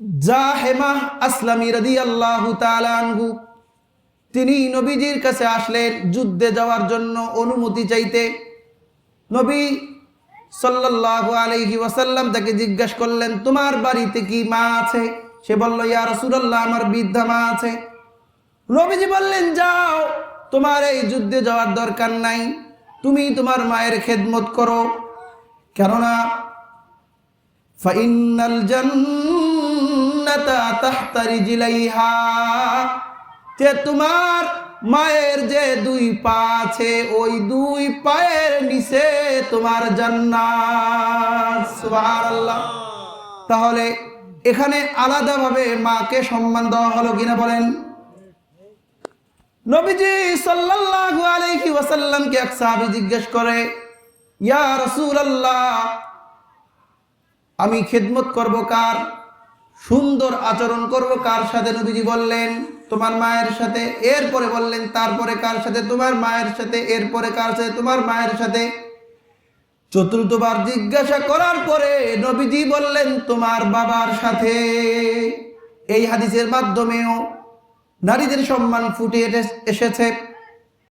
জাহেমা আসলামী রদি আল্লাহ আনহু। তিনি নবীজির কাছে আসলেন যুদ্ধে যাওয়ার জন্য অনুমতি চাইতে। নবী সাল্লাল্লাহু আলাইহি ওয়াসাল্লাম তাকে জিজ্ঞাসা করলেন, তোমার বাড়িতে কি মা আছে? সে বলল, ইয়া রাসূলুল্লাহ, আমার বৃদ্ধা মা আছে। নবীজি বললেন, যাও, তোমার এই যুদ্ধে যাওয়ার দরকার নাই। তুমি তোমার মায়ের খেদমত করো। কেননা ফাইনাল যে তোমার মায়ের যে দুই পা আছে, ওই দুই পায়ের নিচে তোমার জান্নাত। তাহলে এখানে আলাদাভাবে মাকে সম্মান দেওয়া হলো কিনা বলেন। নবীজি সাল্লাল্লাহু আলাইহি ওয়াসাল্লামকে এক সাহাবী জিজ্ঞেস করে, ইয়া রাসূলুল্লাহ, আমি খেদমত করব কার? সুন্দর আচরণ করব কার সাথে? নবীজি বললেন, তোমার মায়ের সাথে। এরপরে বললেন, তারপরে কার সাথে? তোমার মায়ের সাথে। এরপরে কার সাথে? তোমার মায়ের সাথে। চতুর্থবার জিজ্ঞাসা করার পরে নবীজি বললেন, তোমার বাবার সাথে। এই হাদিসের মাধ্যমেও নারীদের সম্মান ফুটে এসেছে।